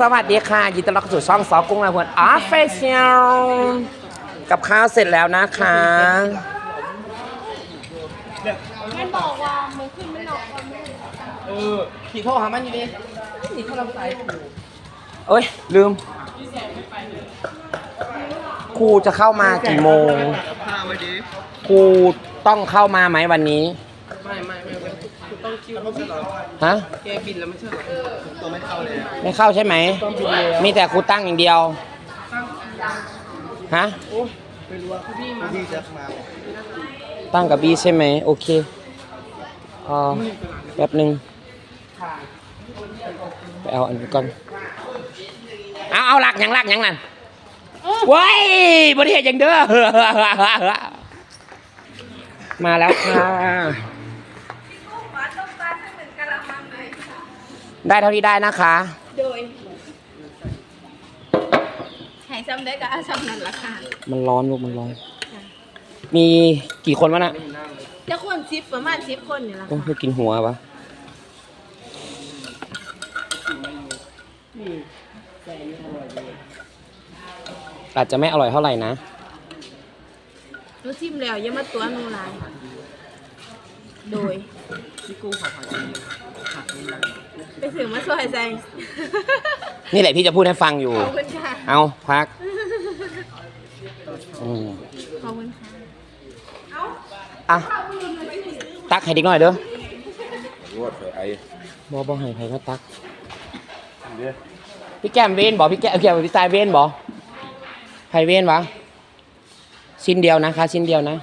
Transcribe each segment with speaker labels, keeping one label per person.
Speaker 1: สวัสดีค่ะ ยินดีต้อนรับเข้าสู่ช่องซอกุ้งและพวนออฟฟิเชียลกับข้าวเสร็จแล้วนะคะ
Speaker 2: มันบอกว่ามันขึ้นไม่นอกความไม่
Speaker 1: เออขี่โทรหามันอยู่ดิขี่โทรศัพท์เอ้ย ลืม ครูจะเข้ามากี่โมง ครูต้องเข้ามาไหมวันนี้ ฮะ
Speaker 3: แกบินแล้วไม่ใช่เหรอผมตัวไม่เข้าเลยอะ
Speaker 1: ไม่เข้าใช่ไหมมีแต่ครูตั้งอย่างเดียว ฮะ
Speaker 3: พี่จะมา
Speaker 1: ตั้งกับบีใช่ไหม โอเคอ่าแป๊บหนึ่งไปเอาอันนี้ก่อน เอาเอาหลักหยังหลักหยังนั่นว้ายบริเหตุยังเด้อ มาแล้วค่ะ ได้เท่าที่ได้นะคะ
Speaker 2: โดยหายซ้ำได้ก็อาซ้ำนั่นละค่ะ
Speaker 1: มันร้อนลูกมันร้อน มีกี่คนวะน่ะ
Speaker 2: จะคนซิปประมาณซิปคนนี่ละ
Speaker 1: โอ้
Speaker 2: ค่ะ
Speaker 1: ยกินหัวปะอาจจะไม่อร่อยเท่าไหร่นะ
Speaker 2: หนูชิมแล้วอยังมาตัวหนูหลาย โดย
Speaker 3: พี่กุ้งขอผักชีผักนี้นะ
Speaker 2: ไปถึงมาซอยใจ
Speaker 1: นี่แหละพี่จะพูดให้ฟังอยู่
Speaker 2: ขอบคุณค่ะ
Speaker 1: เอาพักอืม
Speaker 2: ขอบคุณค่ะ
Speaker 1: อะตักให้ดิกหน่อยเด้อ
Speaker 4: รวดไปไอ้
Speaker 1: บอบอให้ใครก็ตักพี่แก้มเวนบอกพี่แก้มแก้มพี่ตายเวนบอกใครเวนวะชิ้นเดียวนะคะชิ้นเดียวนะ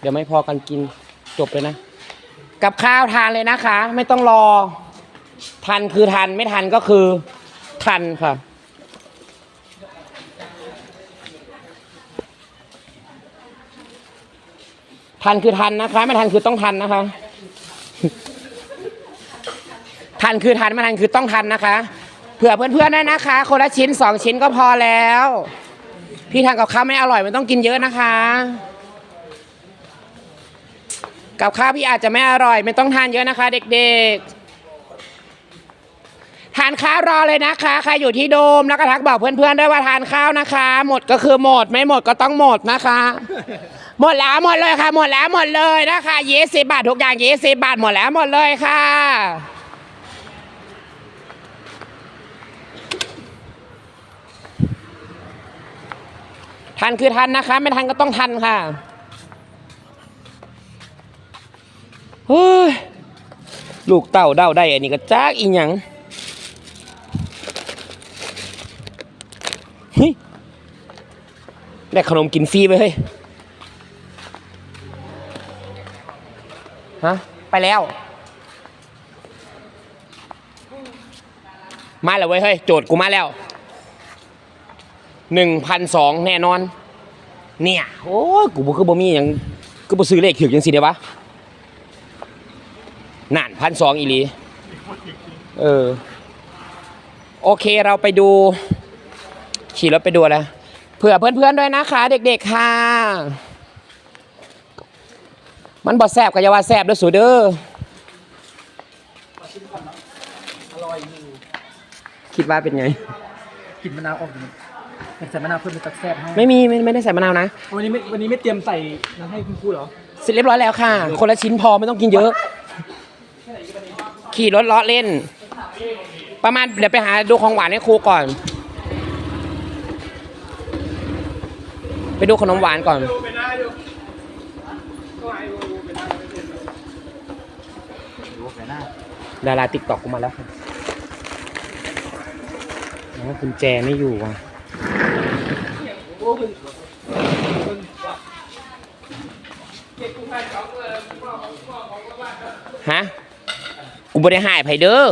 Speaker 1: เดี๋ยวไม่พอกันกินจบเลยนะ กับข้าวทานเลยนะคะ ไม่ต้องรอ ทันคือทันไม่ทันก็คือ ทันค่ะทันคือทันนะคะ ไม่ทันคือต้องทันนะคะ ทันคือทันไม่ทันคือต้องทันนะคะ เผื่อเพื่อนๆด้นะคะ คนละชิ้นสองชิ้นก็พอแล้ว พี่ทานกับข้าวไม่อร่อยมันต้องกินเยอะนะคะ กับข้าวพี่อาจจะไม่อร่อย ไม่ต้องทานเยอะนะคะ เด็กๆ ทานข้าวรอเลยนะคะ ใครอยู่ที่โดมแล้วก็ทักบอกเพื่อนๆด้วยว่าทานข้าวนะคะ หมดก็คือหมดไม่หมดก็ต้องหมดนะคะ หมดแล้วหมดเลยค่ะ หมดแล้วหมดเลยนะคะยี่สิบบาททุกอย่างยี่สิบบาทหมดแล้วหมดเลยค่ะทันคือทันนะคะ ไม่ทันก็ต้องทันค่ะ เฮ้ยลูกเต่าเด้าได้ อันนี้ก็จ้ากอีหยังเฮ้ยได้ขนมกินฟรีไปเฮ้ยฮะไปแล้ว มาแล้วเว้ยเฮ้ยโจทย์กูมาแล้วหนึ่งพันสองแน่นอน เนี่ย โอ้ยกูบ่คือบ่มีหยังกูบ่ซื้อเลขถึกจังสิเด้วะ นั่นพันสองอีหลีเออ โอเคเราไปดู ขี่รถไปดูแล้วเผื่อเพื่อนๆด้วยนะคะ เด็กๆค่ะ มันบ่แซบก็อย่าว่าแซบเด้อสูเด้อคิดว่าเป็นไง
Speaker 3: กลิ่นมะนาวออกอยู่อยากใส่มะนาวเพิ่มเป็นตักแซ่บให้
Speaker 1: ไม่มีไม่ไม่ได้ใส่มะนาวนะ
Speaker 3: วันนี้ไม่วันนี้ไม่เตรียมใส่น้ำให้คุณครูเหรอ
Speaker 1: เสร็จเรียบร้อยแล้วค่ะ คนละชิ้นพอไม่ต้องกินเยอะ ขี่รถเลาะเล่น ประมาณเดี๋ยวไปหาดูของหวานให้ครูก่อน ไปดูขนมหวานก่อน ดาราติ๊กตอกกูมาแล้วค่ะอ๋อกุญแจไม่อยู่ว่ะฮะ กูไม่ได้หายไผเด้อ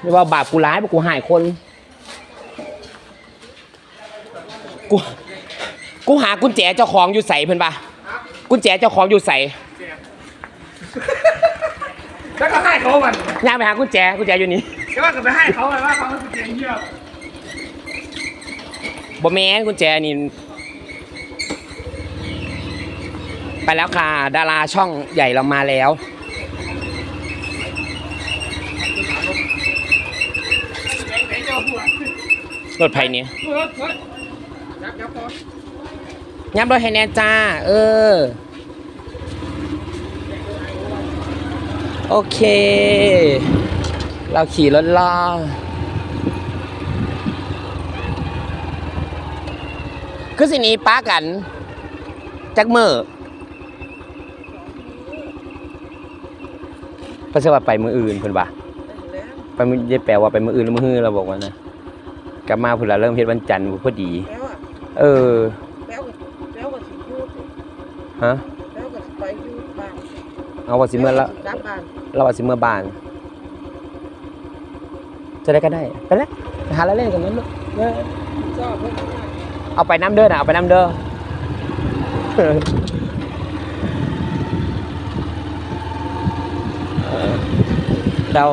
Speaker 1: ไม่ว่าบาปกูร้ายบอกกูหายคน กู กูหากุญแจเจ้าของอยู่ใส่เพิ่นปะกุญแจเจ้าของอยู่ใส่
Speaker 3: แล้วก็ให้เขามัน
Speaker 1: ย่างไปหากุญแจกุญแจอยู่นี่
Speaker 3: ก็ว่าจะไปให้เขาเลยว่าเขาเป็นเสียงเยี่ยม
Speaker 1: บแมนกุญแจนี่ไปแล้วค่ะ ดาราช่องใหญ่เรามาแล้ว รถไฟเนี่ยยับรถให้แน่จ้า เออ โอเค เราขี่รถล่อคือสินี้ป้ากัน จักมือเพราะว่าไปมืออื่นเพิ่นว่าไปมือจะแปลว่าไปมืออื่นหรือมือฮื้อเราบอกว่านะ กลับมาพุ่นละเริ่มเฮ็ดวันจันทร์พอดี
Speaker 2: แล้วอะ
Speaker 1: เออ
Speaker 2: แล้วก็แล้วก็สิพูด
Speaker 1: ฮะ
Speaker 2: แล้วก็สิไปอยู่บ้าน
Speaker 1: เอาว่าสิเมื่อละ
Speaker 2: กลับบ้าน
Speaker 1: เราว่าสิเมื่อบ้าน จะได้ก็ได้ ไปแล้วไปหาแล้วเล่นกันนั้นลูกเออ
Speaker 2: ชอบเพิ่น
Speaker 1: เอาไปน้ำเด้อนะเอาไปน้ำเด้อเออเรา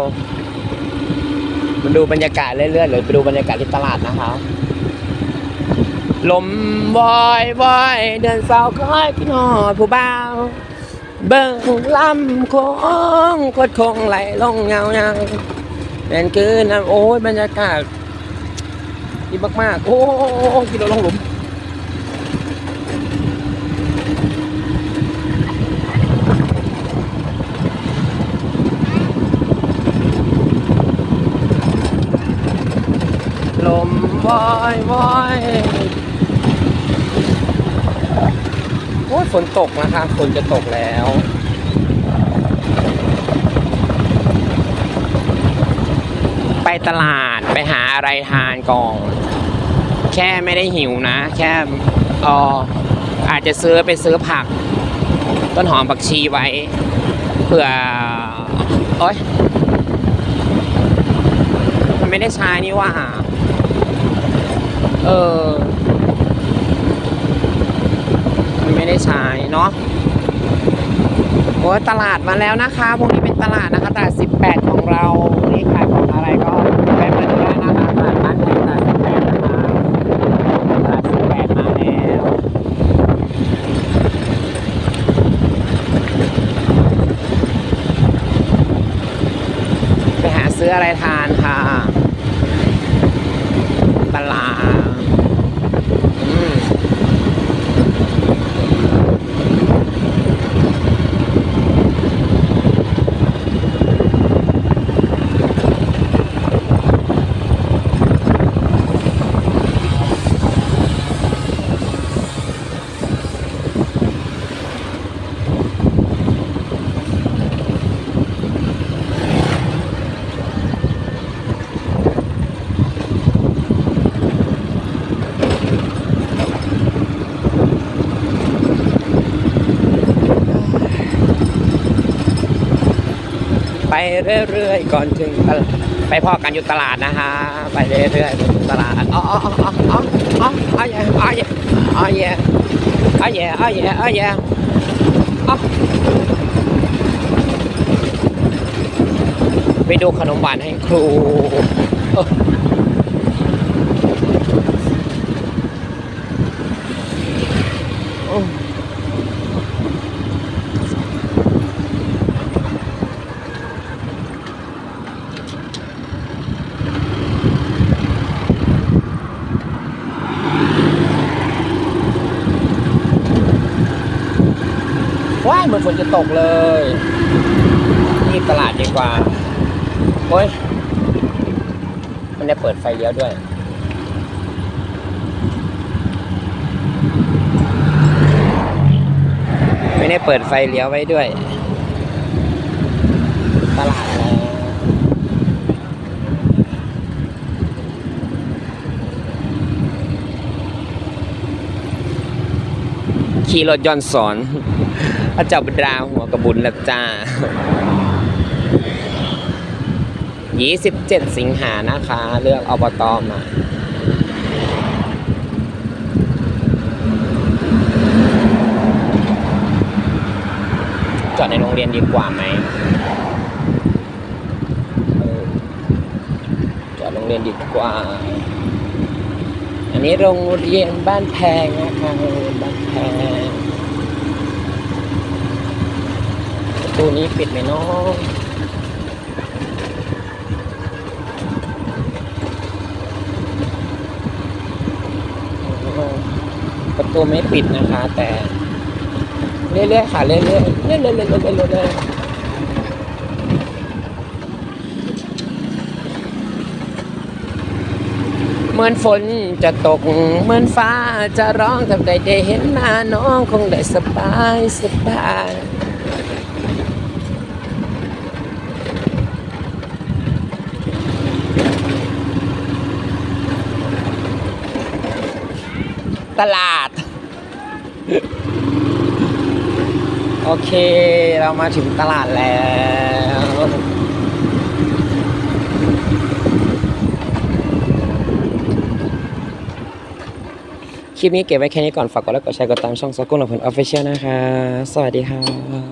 Speaker 1: มาดูบรรยากาศเรื่อยๆเลยไปดูบรรยากาศที่ตลาดนะคะ ลมวอยวอยเดินเสาคอยพี่นอดผู้บ่าวเบิ่งลำโค้งคดคงไหลลงเงาเงาเป็นคือน้ำโอ้ยบรรยากาศดีมากๆ โอ้ยกินเราลงหลุม ล มวอยวอยโอ้ยฝนตกนะคะฝนจะตกแล้วไปตลาดไปหาอะไรทานก่อนแค่ไม่ได้หิวนะ แค่อออาจจะซื้อไปซื้อผัก ต้นหอมผักชีไว้เผื่อโอ๊ยมันไม่ได้ใช้นี่ว่า เออ มันไม่ได้ใช้เนาะโอ้ตลาดมาแล้วนะคะ พวกนี้เป็นตลาดนะคะ ตลาด 18 ของเราวันนี่ขายของอะไรก็แวะมาดูได้นะคะตลาดบ้านแพงตลาด 18 นะคะตลาด 18 มาแล้ว ไปหาซื้ออะไรทานค่ะ ตลาดอืมไป เรื่อยๆ ก่อนถึงตลาดไปพอกันอยู่ตลาดนะฮะ ไปเรื่อยๆไปถึงตลาดอ๋ออ๋ออ๋ออ๋ออ๋ออ๋อแย่อ๋อแย่อ๋อแย่อ๋อแย่อ๋อแย่อ๋อแย่อ๋อไปดูขนมหวานให้ครูเออโอ้ ว้ายเหมือ นจะตกเลยนี่ตลาดดีกว่าโอ้ยมันได้เปิดไฟเลี้ยวด้วยไม่ได้เปิดไฟเลี้ยวไว้ด้วย ตลาดแล้วขี่รถย้อนสอน พระเจ้าบดราหัวกระบุญล้วจ้า 27 สิงหานะคะ เลือกอบตอมาจอดในโรงเรียนดีกว่าไหมจอดโรงเรียนดีกว่า อันนี้โรงเรียนบ้านแพงนะคะโรงเรียนบ้านแพง ตู้นี้ปิดไหมน้องประตูไม่ปิดนะคะ แต่ เรื่อยๆค่ะเรื่อยๆเรื่อยๆเรื่อยๆเร่ๆเหมือนฝนจะตก เหมือนฟ้าจะร้องทำใดได้เห็นหน้าน้องคงได้สบายสบาย ตลาด โอเค เรามาถึงตลาดแล้วคลิปนี้เก็บไว้แค่นี้ก่อน ฝากกดไลค์กดแชร์กดตามช่องสกุลของเพื่อนออฟฟิเชียลนะคะ สวัสดีค่ะ